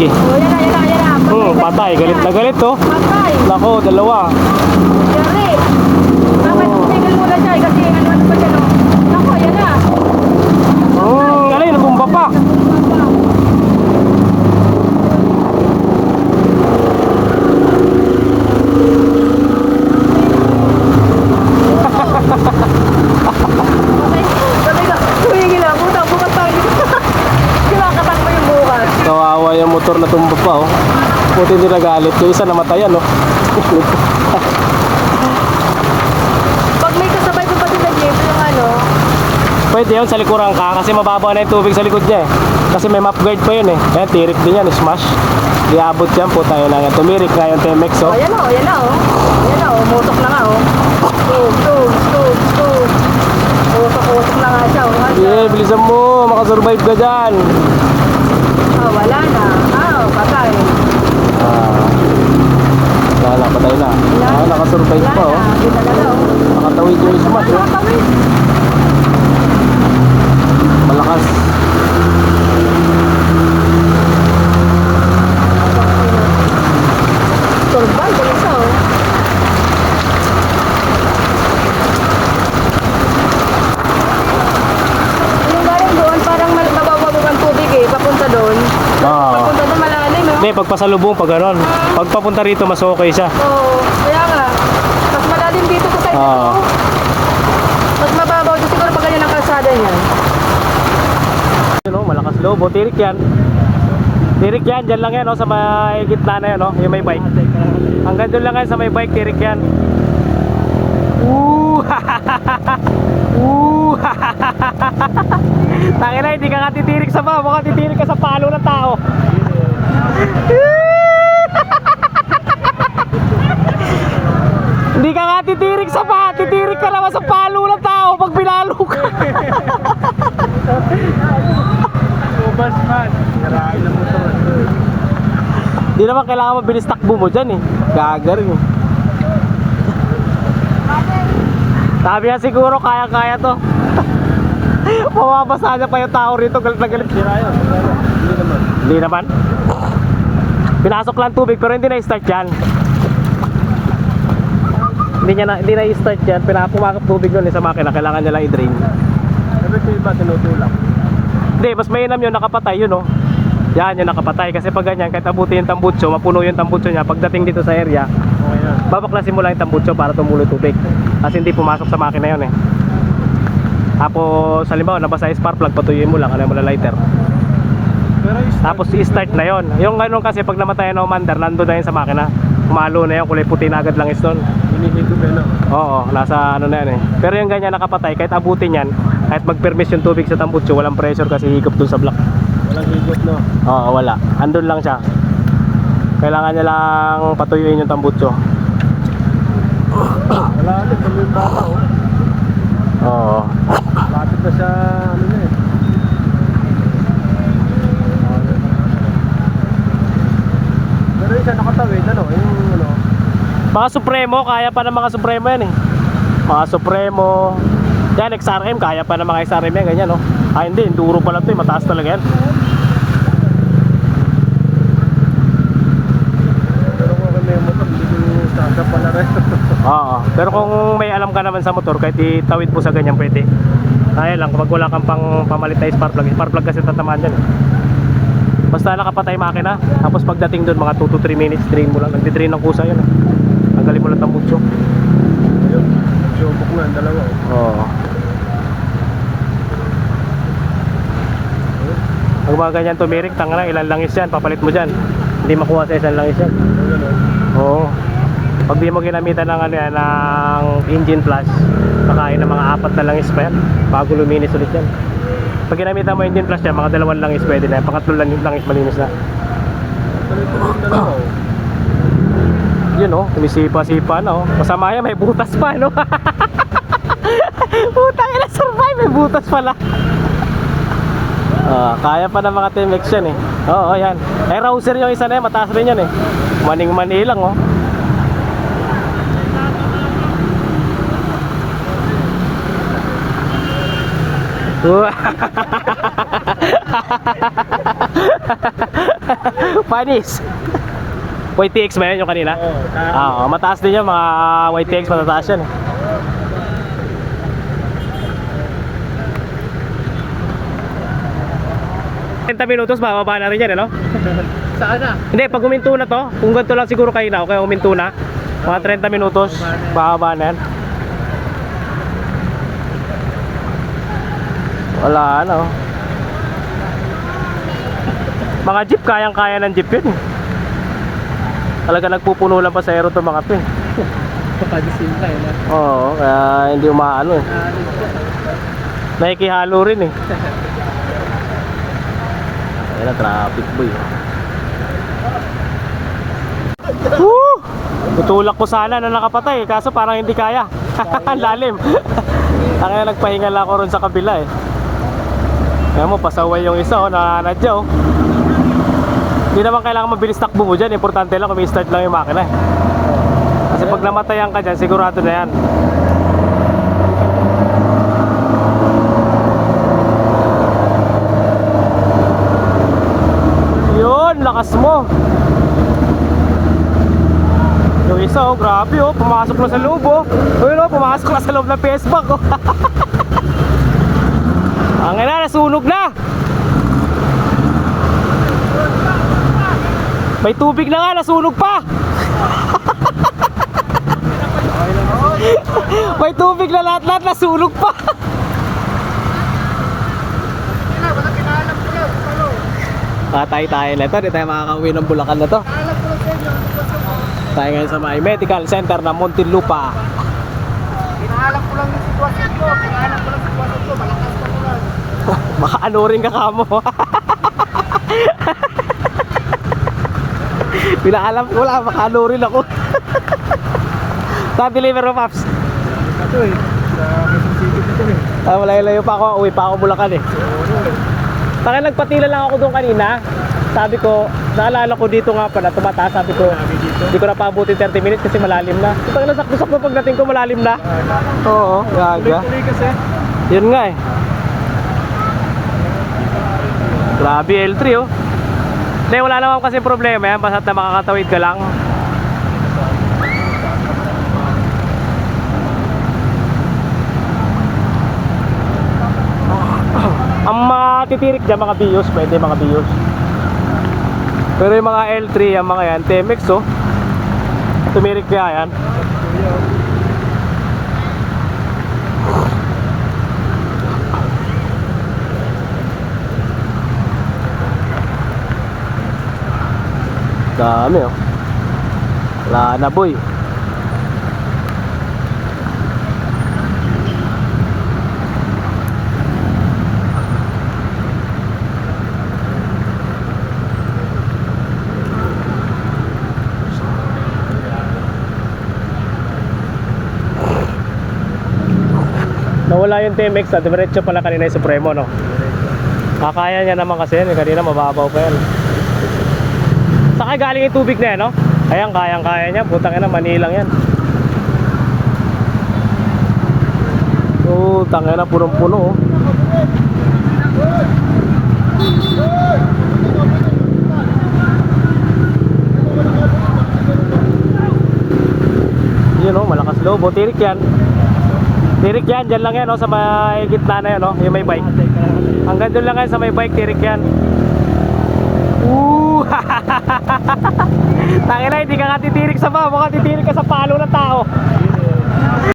eh. Oh, yan na, yan na, yan na. Patay. Galit na galit to. Patay. Nako, dalawa. Yari. Dapat tumigil muna siya eh, kasi ano ano pa siya no. Nako, yan na. Hmm, galing, nabumba pa. Patay. Patay ka. Tumigil na. Puta, bukas tayo. Kinakatak mo yung bukas. Kawawa yung motor na tumba pa oh. Buti hindi nagalit. Yung isa namatayan oh. Pag may kasabay ko pa sila James, yung ano, Pwede yun sa likuran ka kasi mababaw na yung tubig sa likod niya eh. Kasi may map guard pa yun eh. Kaya tirik din yan, smash. Di abot yan po tayo na nga. Tumirik nga yung Temex oh, oh. yan na, oh, yan na, oh. Yan na, mutok na nga, oh. Stove, stove, stove, stove. Utok-utok na nga siya, siya. Yeah, bilisan mo. Makasurvive ka dyan. Ah, wala na. Ah, patay. Ah. Wala na, patay na. Wala Ah, na. Nakasurvive pa oh. Nakatawid yung smash oh. Malakas. Bilis oh. Yung tubig eh, doon. Ah. Eh. Hindi, pagpasalubong pag ganon. Pag papunta rito, mas okay siya. Oo, malalim ko. Mas mababaw dito siguro pag ganyan ang kalsada niyan. Yun oh, malakas lobo. Tirik yan. Tirik yan, dyan lang yan oh, sa may gitna na yan oh, yung may bike. Hanggang doon lang yan sa may bike, tirik yan. Woo! Woo! Tangina, hindi ka nga titirik sa ba, mukhang titirik ka sa palo ng tao. Hindi ka nga titirik sa pa, titirik ka naman sa palo ng tao pag pinalo ka. Ubas man. Sirain ng motor. Di naman kailangan mabilis takbo mo dyan eh. Gagaring eh. Sabi niya siguro kaya-kaya to. Mababasa niya pa yung tao rito. Galit na galit. Hindi naman. Hindi naman. Pinasok lang tubig pero hindi na-start yan. Hindi niya na, hindi na-start yan. Pinapumakap tubig nun eh sa makina. Kailangan niya lang i-drain. Sabi ko iba, tinutulak. Hindi, mas mainam yun nakapatay yun oh. Yan yung nakapatay. Kasi pag ganyan, kahit abuti yung tambutso, mapuno yung tambutso niya. Pagdating dito sa area, Okay yan. babaklasin mo lang yung tambutso para tumulo tubig. Kasi hindi pumasok sa makina yun eh. Tapos, halimbawa, nabasa yung spark plug, patuyuin mo lang, ano mo na lighter. Tapos, i-start na yon. Yung ganun kasi, pag namatay na umandar, nandun na yun sa makina. Kumalo na yun, kulay puti na agad lang iston. Yun. ah. Oo, nasa ano na yan eh. Pero yung ganyan nakapatay, kahit abutin yan, kahit mag-permis yung tubig sa tambutso, walang pressure kasi higop dun sa block. Walang higop no. Oo, wala. Andun lang siya. Kailangan niya lang patuyuin yung tambutso. Wala ulit. Kami yung oh. Oo. Lapit na sa ano na eh. Pero isa nakatawid ano, yung ano. Mga Supremo, kaya pa ng mga Supremo yan eh. Mga Supremo. Yan, XRM, kaya pa ng mga XRM yan, ganyan no. Ah, hindi, enduro pala to eh, mataas talaga yan. Oo. Pero kung may alam ka naman sa motor, kahit itawid mo sa ganyan, pwede. Kaya lang, kapag wala kang pang pamalit na spark plug, spark plug kasi tatamaan dyan eh. Basta nakapatay makina, tapos pagdating doon, mga 2 to 3 minutes, drain mo lang. Nagdi-drain ng kusa yun eh. Tanggalin mo lang tambutso. Ayun, sumok na ang dalawa oh. Oo. Pag mga ganyan tumirik, tanga na, ilan langis yan, papalit mo dyan. Hindi makuha sa isang langis yan. Ganun. Oo. Pag di mo ginamitan ng, ano yan, ng engine flash, kakain ng mga apat na langis pa yan, bago luminis ulit yan. Pag ginamitan mo engine flash yan, mga dalawang langis pwede na yan, pangatlo lang langis malinis na. Dalawa oh. Yun oh, tumisipa-sipa na oh. Masama yan, may butas pa, no? Putang ina, survive, may butas pala. Ah, kaya pa ng mga Temex yan eh. Oo, yan. Eh, Rouser yung isa na yan, mataas rin yan eh. Maning-mani lang oh. Panis. YTX ba yun yung kanina? Oo, ta- Ah, oh, mataas din yan, mga YTX matataas yan. eh. Minutos, bababa na rin yan, ano? Saan na? Hindi, pag huminto na to, kung ganito lang siguro kayo na, okay, huminto na. Mga 30 minutos, bababa na yan. Wala, ano. Mga jeep, kayang-kaya ng jeep yun. Talaga nagpupuno lang pa sa aero to mga pin. Pagkagising ka eh. Oo, kaya hindi umaano eh. Nakikihalo rin eh. Ayan na, traffic boy. Woo! Tutulak ko sana na nakapatay, kaso parang hindi kaya. Ang lalim. Kaya nagpahinga lang ako ron sa kabila eh. Kaya mo, pasaway yung isa oh, nananadya oh. Hindi naman kailangan mabilis takbo mo dyan, importante lang kung start lang yung makina eh. Kasi pag namatayan ka dyan, sigurado na yan. Yun, lakas mo. Yung isa, oh, grabe oh, pumasok na sa loob oh. Ayun oh, pumasok na sa loob ng PS Bank oh. Ang ina, nasunog na. May tubig na nga, nasunog pa. May tubig na lahat-lahat, nasunog pa. Patay tayo na ito, di tayo makakauwi ng Bulacan na to. Tayo ngayon sa may medical center ng Muntinlupa. Pinaalam ko lang yung sitwasyon ko. Pinaalam ko lang yung sitwasyon ko. Malakas ka mo lang. Baka ano rin ka kamo. Pinaalam ko lang, baka ano rin ako. Saan deliver mo, Paps? Ito eh. Sa Quezon City dito eh. Ah, malayo pa ako, uwi pa ako Bulacan eh. Taka nagpatila lang ako doon kanina. Sabi ko, naalala ko dito nga pala, tumataas. Sabi ko, hindi ko na paabuti 30 minutes kasi malalim na. Ito nasakto-sakto pagdating ko, malalim na. Oo, gaga. Tuloy kasi. Yun nga eh. Grabe L3 oh. Hindi, wala naman kasi problema yan. Basta na makakatawid ka lang. Ang mga titirik dyan, mga bios, pwede mga bios. Pero yung mga L3, yung mga yan, TMX oh. Tumirik kaya yan. Dami oh. Wala na boy. Nawala yung TMX na, diretso pala kanina yung Supremo no. Kakaya niya naman kasi yan, kanina mababaw pa yan. Kaya galing yung tubig na yan, no? Ayan, kayang-kaya niya. Putang ina, Manilang yan. Oh, tangina, punong-puno, oh. Yun, oh, malakas loob. Oh, tirik yan. Tirik yan, dyan lang yan, oh, sa may gitna na yan, oh, yung may bike. Hanggang doon lang yan sa may bike, tirik yan. Tangina, hindi ka nga titirik sa baba, mukha titirik ka sa palo ng tao.